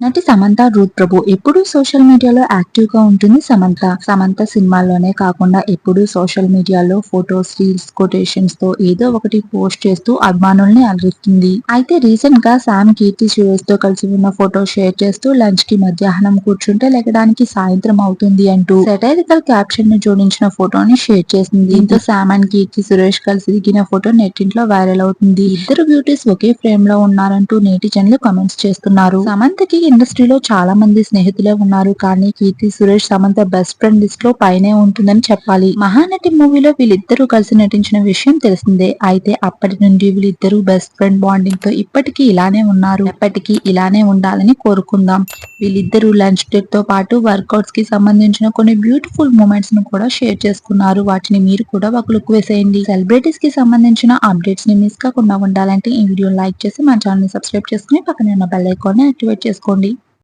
నటి సమంత రూత్ ప్రభు ఎప్పుడూ సోషల్ మీడియాలో యాక్టివ్గా ఉంటుంది. సమంత సమంత సినిమాల్లోనే కాకుండా ఎప్పుడూ సోషల్ మీడియాలో ఫొటోస్ రీల్స్ కొటేషన్స్తో ఏదో ఒకటి పోస్ట్ చేస్తూ అభిమానుల్ని అలరిస్తుంది. అయితే రీసెంట్గా శామ్ కీర్తి సురేష్తో కలిసి ఉన్న ఫోటో షేర్ చేస్తూ లంచ్కి మధ్యాహ్నం కూర్చుంటే లెగడానికి సాయంత్రం అవుతుంది అంటూ సెటైరికల్ క్యాప్షన్ని జోడించిన ఫోటోని షేర్ చేసింది. దీంతో శామ్ అండ్ కీర్తి సురేష్ కలిసి దిగిన ఫోటో నెట్టింట్లో వైరల్ అవుతుంది. ఇద్దరు బ్యూటీస్ ఒకే ఫ్రేమ్లో ఉన్నారంటూ నేటిజన్లు కామెంట్స్ చేస్తున్నారు. సమంతకి ఇండస్ట్రీలో చాలా మంది స్నేహితులే ఉన్నారు. కానీ కీర్తి సురేష్ సమంత బెస్ట్ ఫ్రెండ్ లిస్ట్లో పైనే ఉంటుందని చెప్పాలి. మహానటి మూవీలో వీళ్ళిద్దరూ కలిసి నటించిన విషయం తెలిసిందే. అయితే అప్పటి నుండి వీళ్ళిద్దరూ బెస్ట్ ఫ్రెండ్ బాండింగ్తో ఇప్పటికీ ఇలానే ఉన్నారు. ఎప్పటికీ ఇలానే ఉండాలని కోరుకుందాం. వీళ్ళిద్దరూ లంచ్ డేట్తో పాటు వర్కౌట్స్కి సంబంధించిన కొన్ని బ్యూటిఫుల్ మూమెంట్స్ను కూడా షేర్ చేసుకున్నారు. వాటిని మీరు కూడా ఒక లుక్ వేసేయండి. సెలబ్రిటీస్కి సంబంధించిన అప్డేట్స్ని మిస్ కాకుండా ఉండాలంటే ఈ వీడియో లైక్ చేసి మా ఛానల్ని సబ్స్క్రైబ్ చేసుకుని పక్కన ఉన్న బెల్ ఐకాన్ యాక్టివేట్ చేసుకోండి. చేసుకోండి